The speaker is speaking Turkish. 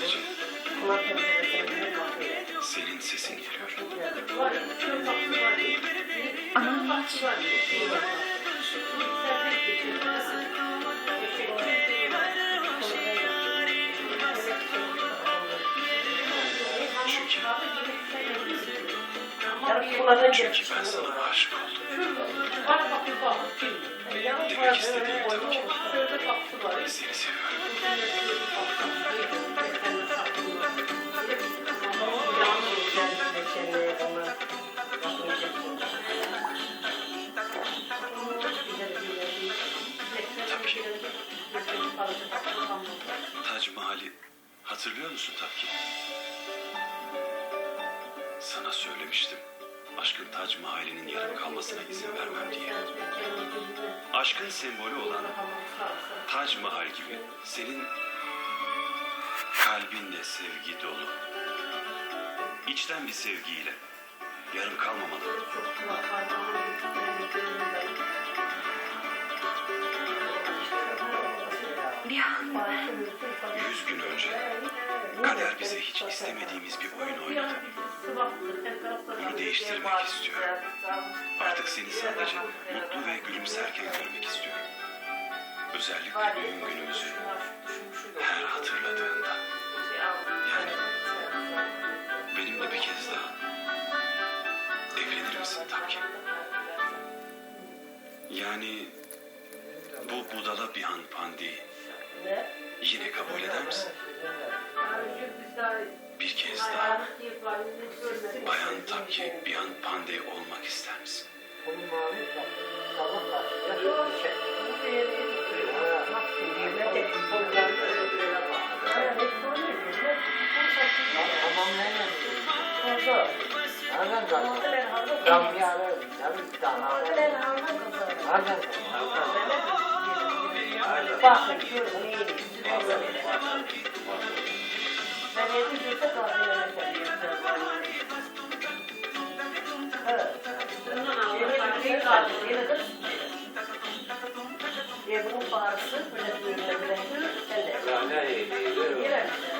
sadece senin sesin geliyor. Geçiyorsun. Çünkü, çünkü ben sana aşık oldum. Mahal'i hatırlıyor musun Tapki? Sana söylemiştim. Aşkın Tac Mahal'inin yarım kalmasına izin vermem diye. Aşkın sembolü olan Tac Mahal gibi senin kalbinde sevgi dolu. İçten bir sevgiyle yarım kalmamalı. Bir an Yüz gün önce kader bize hiç istemediğimiz bir oyun oynadı. Bunu değiştirmek istiyorum. Artık seni sadece mutlu ve gülümserken görmek istiyorum. Özellikle düğün günümüzü her hatırladığında. Yani benimle bir kez daha evlenir misin Tapki? Yani bu budala bir an pandi yine kabul eder misin? Bir kez daha bayan Tapki bir an pandi olmak ister misin? Bakın görün neyini. Ben yedim çekte kalsın yemekten. Yemek kalsın yenidir. Yemeğin parçası böyle böyle böyle. Ben de.